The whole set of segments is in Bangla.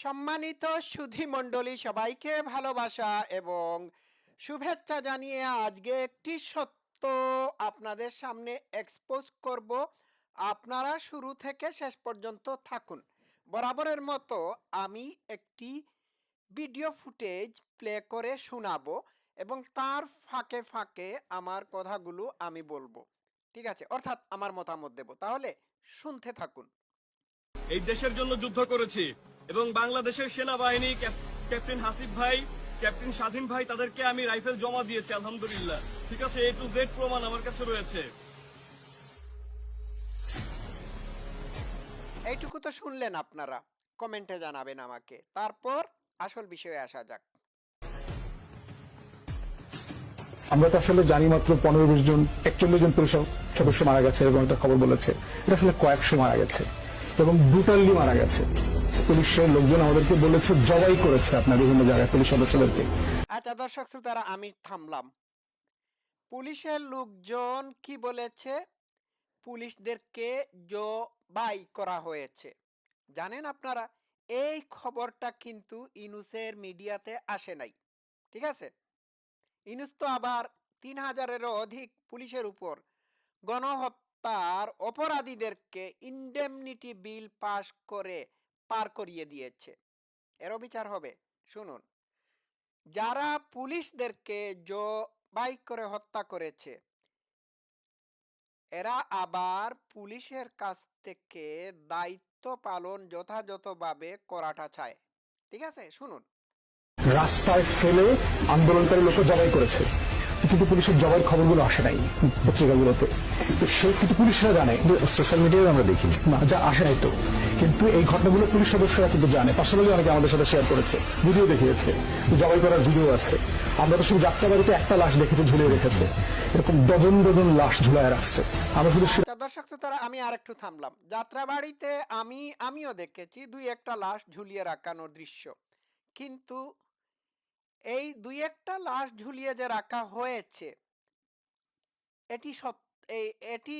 সম্মানিত সুধী মণ্ডলী সবাইকে ভালোবাসা এবং শুভেচ্ছা জানিয়ে আজকে একটি সত্য আপনাদের সামনে এক্সপোজ করব। আপনারা শুরু থেকে শেষ পর্যন্ত থাকুন। বরাবরের মতো আমি একটি ভিডিও ফুটেজ প্লে করে শোনাবো এবং তার ফাঁকে ফাঁকে আমার কথাগুলো আমি বলব। ঠিক আছে? অর্থাৎ আমার মতামত দেব। তাহলে শুনতে থাকুন। এই দেশের জন্য যুদ্ধ করেছি। এবং বাংলাদেশের সেনাবাহিনী ক্যাপ্টেন হাসিফ ভাই ক্যাপ্টেন স্বাধীন ভাই তাদেরকে আমি রাইফেল জমা দিয়েছি আলহামদুলিল্লাহ। ঠিক আছে এ টু জেড প্রমাণ আমার কাছে রয়েছে। এইটুকু তো শুনলেন আপনারা। কমেন্টে জানাবেন আমাকে। তারপর আসল বিষয়ে আসা যাক। আমরা তো আসলে জানি মাত্র পনেরো বিশ জন একচল্লিশ জন পুলিশ সদস্য মারা গেছে এরকম একটা খবর বলেছে। এটা আসলে কয়েকশো মারা গেছে এবং ব্রুটালি মারা গেছে। পুলিশের লোকজন আমাদেরকে বলেছে, জবাই করেছে আপনার বিভিন্ন জায়গায় পুলিশ সদস্যদেরকে। আচ্ছা দর্শক শ্রোতারা, আমি থামলাম। পুলিশের লোকজন কি বলেছে? পুলিশদেরকে জবাই করা হয়েছে। জানেন আপনারা, এই খবরটা কিন্তু ইনুসের মিডিয়াতে আসে নাই। ঠিক আছে? ইনুস তো আবার তিন হাজারেরও অধিক পুলিশের উপর গণহত্যার অপরাধীদেরকে ইন্ডেমনিটি বিল পাশ করে পার করিয়ে দিয়েছে। এরও বিচার হবে। শুনুন। যারা পুলিশদেরকে জবাই করে হত্যা করেছে, এরা আবার পুলিশের কাছ থেকে দায়িত্ব পালন যথাযথভাবে করাটা চায়। ঠিক আছে? শুনুন। রাস্তায় ফেলে আন্দোলনকারী লোক জবাই করেছে। কিন্তু পুলিশের জবাই খবরগুলো আসে নাই পত্রিকাগুলোতে। তো সেই কিন্তু পুলিশরা জানে সোশ্যাল মিডিয়ায় আমরা দেখি না, যা আসে নাই তো। কিন্তু এই ঘটনাগুলো পুলিশ সদস্যরা কিন্তু জানে। পার্সোনালি অনেকে আমাদের সাথে শেয়ার করেছে ভিডিও দেখিয়েছে, জবাই করার ভিডিও আছে। আমরা তো শুধু যাত্রাবাড়িতে একটা লাশ দেখেছি, ঝুলিয়ে রেখেছে। এরকম ডজন ডজন লাশ ঝুলায় রাখছে। আমরা শুধু আচ্ছা দর্শক শ্রোতারা, আমি আর একটু থামলাম যাত্রাবাড়িতে আমি, আমিও দেখেছি দুই একটা লাশ ঝুলিয়ে রাখানোর দৃশ্য। কিন্তু এই দুই একটা লাশ ঝুলিয়ে যে রাখা হয়েছে, এটি সত্য এটি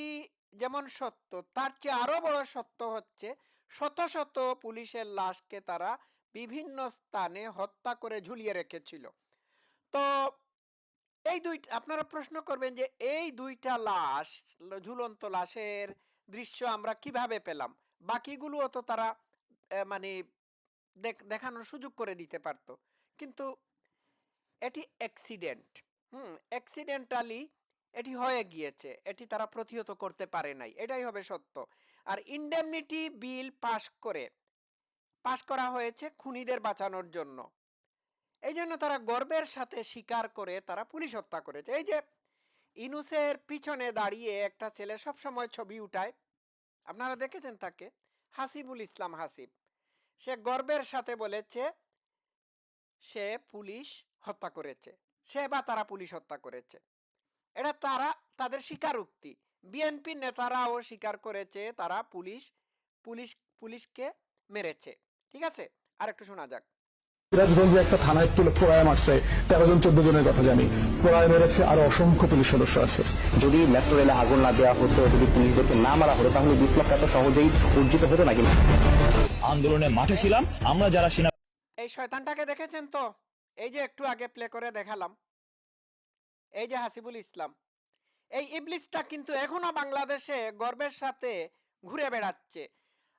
যেমন সত্য, তার চেয়ে আরও বড় সত্য হচ্ছে শত শত পুলিশের লাশকে তারা বিভিন্ন স্থানে হত্যা করে ঝুলিয়ে রেখেছিল। তো এই দুই, আপনারা প্রশ্ন করবেন যে এই দুইটা লাশ, ঝুলন্ত লাশের দৃশ্য আমরা কীভাবে পেলাম? বাকিগুলোও তো তারা মানে দেখ- দেখানোর সুযোগ করে দিতে পারতো। কিন্তু এটি অ্যাক্সিডেন্ট, হুম, অ্যাক্সিডেন্টালি এটি হয়ে গিয়েছে, এটি তারা প্রতিহত করতে পারে নাই, এটাই হবে সত্য। আর ইন্ডেমনিটি বিল পাশ করে পাশ করা হয়েছে খুনিদের বাঁচানোর জন্য। এই জন্য তারা গর্বের সাথে স্বীকার করে তারা পুলিশ হত্যা করেছে। এই যে, ইনুসের পিছনে দাঁড়িয়ে একটা ছেলে সব সময় ছবি উঠায়, আপনারা দেখেছেন তাকে? হাসিবুল ইসলাম হাসিব। সে গর্বের সাথে বলেছে, সে পুলিশ হত্যা করেছে। সে বা তারা পুলিশ হত্যা করেছে। এটা তারা, তাদের স্বীকারোক্তি। বিএনপির নেতারাও স্বীকার করেছে তারা পুলিশ পুলিশ পুলিশকে মেরেছে। ঠিক আছে? আর একটু শোনা যাক। সিরাজগঞ্জে একটা থানায় পোড়ায় মারছে তেরো জন চোদ্দ জনের কথা জানি। পোড়ায় মেরেছে আরও অসংখ্য পুলিশ সদস্য আছে। যদি মেট্রো রেলে আগুন না দেওয়া হতো যদি পুলিশদেরকে না মারা হতো তাহলে বিপ্লবটা এত সহজেই অর্জিত হতো নাকি? আন্দোলনে মাঠে ছিলাম আমরা যারা সেনা এই শয়তানটাকে দেখেছেন তো? এই যে একটু আগে প্লে করে দেখালাম। এই যে হাসিবুল ইসলাম। এই ইবলিসটা কিন্তু এখনও বাংলাদেশে গর্বের সাথে ঘুরে বেড়াচ্ছে।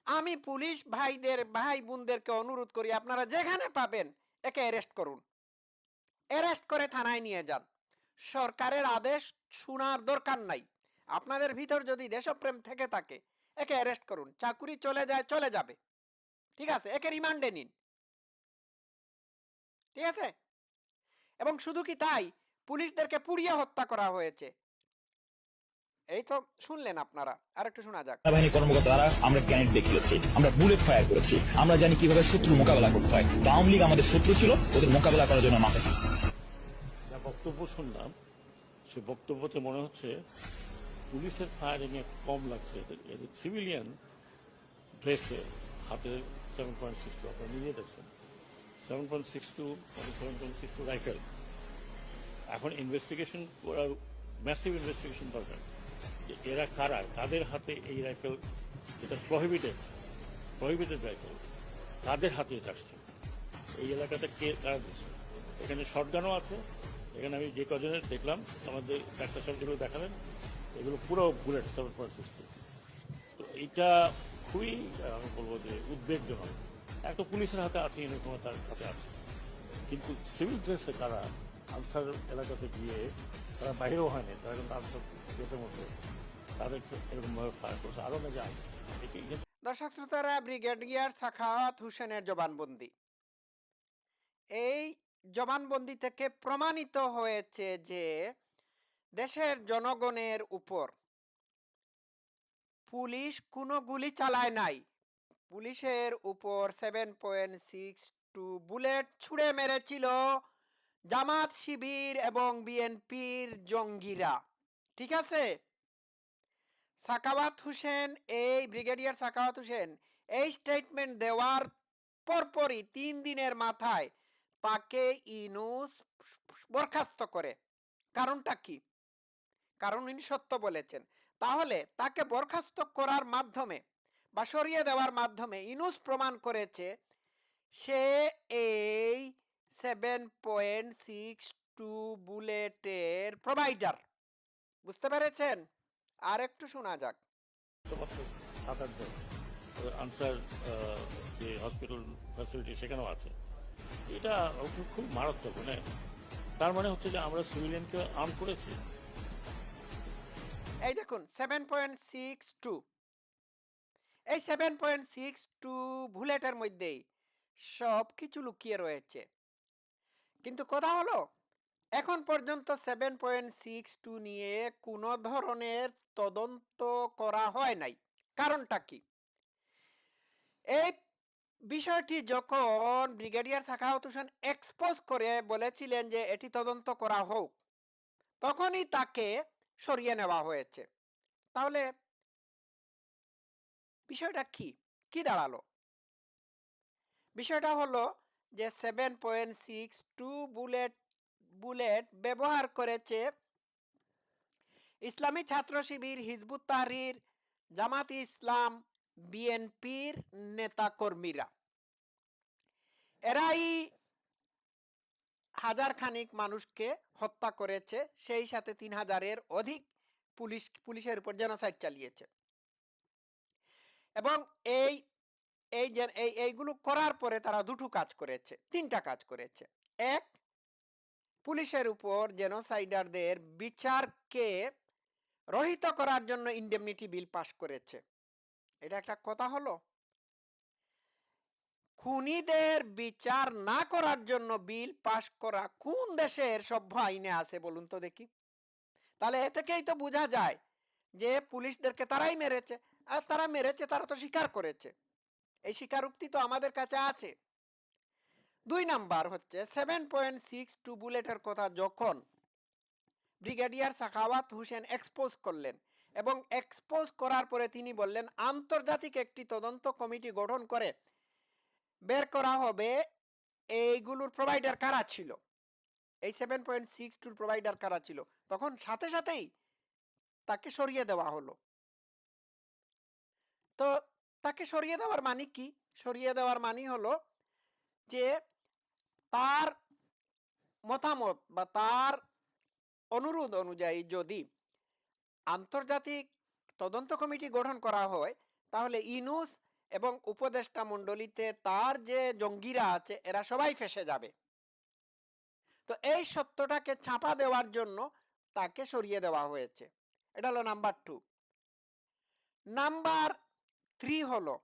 আমি পুলিশ ভাইদের, ভাই বোনদেরকে অনুরোধ করি, আপনারা যেখানে পাবেন একে অ্যারেস্ট করুন। অ্যারেস্ট করে থানায় নিয়ে যান। সরকারের আদেশ শোনার দরকার নাই। আপনাদের ভিতর যদি দেশপ্রেম থেকে থাকে, একে অ্যারেস্ট করুন। চাকুরি চলে যায়, চলে যাবে। ঠিক আছে? একে রিমান্ডে নিন। ঠিক আছে? এবং শুধু কি তাই? পুলিশদেরকে পুড়িয়ে হত্যা করা হয়েছে। এই তো শুনলেন আপনারা। আর একটু শোনা যাক। বাহিনী কর্মকর্তারা আমরা গ্যানেট দেখিয়েছি আমরা বুলেট ফায়ার করেছি আমরা জানি কীভাবে শত্রু মোকাবেলা করতে হয়। তো আওয়ামী লীগ আমাদের শত্রু ছিল ওদের মোকাবেলা করার জন্য মাঠে যা বক্তব্য শুনলাম সে বক্তব্যতে মনে হচ্ছে পুলিশের ফায়ারিং এ কম লাগছে। এদের এদের সিভিলিয়ান ড্রেসে হাতে সেভেন পয়েন্ট সিক্স টু আপনারা নিজে দেখছেন। Seven point six two seven point six two rifle এখন ইনভেস্টিগেশন করার ম্যাসিভ ইনভেস্টিগেশন দরকার। যে এরা কারা? কাদের হাতে এই রাইফেল, এটা প্রহিবিটেড প্রহিবিটেড রাইফেল। কাদের হাতে এটা আসছে। এই এলাকাটা কে কারা দিচ্ছে? এখানে শর্টগানও আছে। এখানে আমি যে কজনের দেখলাম, আমাদের ডাক্তার সাহেব যেগুলো দেখালেন, এগুলো পুরো বুলেট সেভেন পয়েন্ট সিক্সটি তো এইটা খুবই, আমি বলব যে উদ্বেগজনক। এত পুলিশের হাতে আছে ইউনিফর্ম তার হাতে আছে। কিন্তু সিভিল ড্রেসে তারা আনসার এলাকাতে গিয়ে তারা বাইরেও হয়নি, তারা কিন্তু আনসার গেটের মধ্যে। তাদেরকে এরকমভাবে ফায়ার করছে আরও না যায় দর্শক শ্রোতারা, ব্রিগেডিয়ার সাখাওয়াত হোসেনের জবানবন্দি। এই জবানবন্দি থেকে প্রমাণিত হয়েছে যে দেশের জনগণের উপর পুলিশ কোনো গুলি চালায় নাই। পুলিশের উপর seven point six two bullet ছুঁড়ে মেরেছিল জামাত শিবির এবং বিএনপির জঙ্গিরা, ঠিক আছে? সাকাওয়াত হোসেন, এই ব্রিগেডিয়ার সাকাওয়াত হোসেন, এই স্টেটমেন্ট দেওয়ার পরপরই তিন দিনের মাথায় তাকে ইনুস বরখাস্ত করে। কারণটা কি? কারণ উনি সত্য বলেছেন। তাহলে তাকে বরখাস্ত করার মাধ্যমে বা সরিয়ে দেওয়ার মাধ্যমে ইনুস প্রমাণ করেছে, সে এই সেভেন পয়েন্ট সিক্স টু বুলেটের প্রোভাইডার বুঝতে পেরেছেন? আর একটু শোনা যাক। সাত আটজন আনসার যে হসপিটাল ফ্যাসিলিটি সেখানেও আছে। এটা খুব মারাত্মক মানে তার মানে হচ্ছে যে আমরা সিভিলিয়ানকে আর্ম করেছি। এই দেখুন সেভেন পয়েন্ট সিক্স টু এই সেভেন পয়েন্ট সিক্স টু বুলেটের মধ্যেই সব কিছু লুকিয়ে রয়েছে। কিন্তু কথা হলো, এখন পর্যন্ত সেভেন পয়েন্ট সিক্স টু নিয়ে কোনো ধরনের তদন্ত করা হয় নাই। কারণটা কি? এই বিষয়টি যখন ব্রিগেডিয়ার সাখাওয়াত হোসেন এক্সপোজ করে বলেছিলেন যে এটি তদন্ত করা হোক, তখনই তাকে সরিয়ে নেওয়া হয়েছে। তাহলে বিষয়টা কি? কি দাঁড়াল? বিষয়টা হলো যে seven point six two bullet bullet ব্যবহার করেছে ইসলামী ছাত্র শিবির হিজবুত তাহরির, জামাত ইসলাম, বিএনপির নেতাকর্মীরা। এরাই হাজার খানিক মানুষকে হত্যা করেছে, সেই সাথে তিন হাজারের অধিক পুলিশ, পুলিশের উপর জেনোসাইড চালিয়েছে। এবং এই এই যে, এই, এইগুলো করার পরে তারা দুটো কাজ করেছে, তিনটা কাজ করেছে। এক, পুলিশের উপর জেনোসাইডারদের বিচারকে রহিত করার জন্য ইন্ডেমনিটি বিল পাশ করেছে। এটা একটা কথা হলো? খুনিদের বিচার না করার জন্য বিল পাশ করা কোন দেশের সভ্য আইনে আছে বলুন তো দেখি। তাহলে এ থেকেই তো বোঝা যায় যে পুলিশদেরকে তারাই মেরেছে, আর তারা মেরেছে, তারা তো স্বীকার করেছে। এই স্বীকারোক্তি তো আমাদের কাছে আছে। দুই নাম্বার হচ্ছে সেভেন পয়েন্ট সিক্স টু বুলেটের কথা যখন ব্রিগেডিয়ার সাখাওয়াত হোসেন এক্সপোজ করলেন এবং এক্সপোজ করার পরে তিনি বললেন, আন্তর্জাতিক একটি তদন্ত কমিটি গঠন করে বের করা হবে এইগুলোর প্রোভাইডার কারা ছিল? এই সেভেন পয়েন্ট সিক্স টুর প্রোভাইডার কারা ছিল? তখন সাথে সাথেই তাকে সরিয়ে দেওয়া হলো। তো তাকে সরিয়ে দেওয়ার মানে কি? সরিয়ে দেওয়ার মানে হলো যে তার মতামত বা তার অনুরোধ অনুযায়ী যদি আন্তর্জাতিক তদন্ত কমিটি গঠন করা হয়, তাহলে ইনুস এবং উপদেষ্টা মণ্ডলীতে তার যে জঙ্গিরা আছে, এরা সবাই ফেসে যাবে। তো এই সত্যটাকে ছাপা দেওয়ার জন্য তাকে সরিয়ে দেওয়া হয়েছে। এটা হলো নাম্বার টু নাম্বার থ্রি হলো।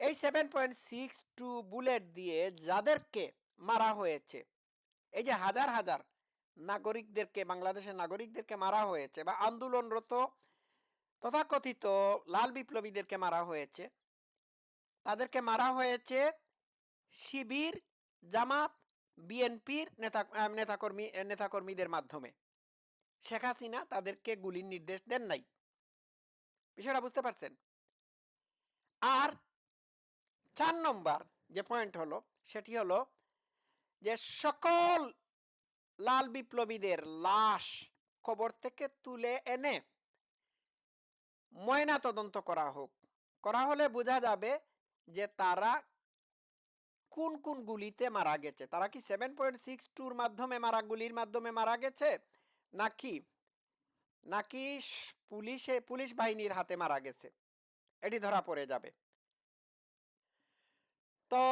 এই seven point six two bullet দিয়ে যাদেরকে মারা হয়েছে, এই যে হাজার হাজার নাগরিকদেরকে, বাংলাদেশের নাগরিকদেরকে মারা হয়েছে বা আন্দোলনরত তথাকথিত লাল বিপ্লবীদেরকে মারা হয়েছে, তাদেরকে মারা হয়েছে শিবির, জামাত, বিএনপির নেতা নেতাকর্মী, নেতাকর্মীদের মাধ্যমে। শেখ হাসিনা তাদেরকে গুলির নির্দেশ দেন নাই। বিষয়টা বুঝতে পারছেন? আর চার নম্বর যে পয়েন্ট হলো, সেটি হলো যে সকল লাল বিপ্লবীদের লাশ কবর থেকে তুলে এনে ময়না তদন্ত করা হোক। করা হলে বোঝা যাবে যে তারা কোন কোন গুলিতে মারা গেছে। তারা কি সেভেন পয়েন্ট সিক্স টুর মাধ্যমে মারা, গুলির মাধ্যমে মারা গেছে? নাকি নাকি পুলিশে, পুলিশ বাহিনীর হাতে মারা গেছে? এটি ধরা পড়ে যাবে। তো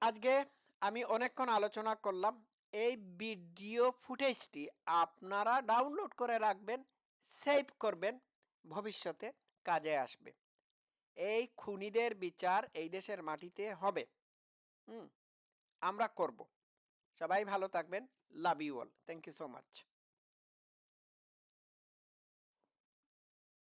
আজকে আমি অনেকক্ষণ আলোচনা করলাম। এই ভিডিও ফুটেজটি আপনারা ডাউনলোড করে রাখবেন, সেভ করবেন, ভবিষ্যতে কাজে আসবে। এই খুনিদের বিচার এই দেশের মাটিতে হবে। হুম, আমরা করব। সবাই ভালো থাকবেন। Love you all. Thank you so much.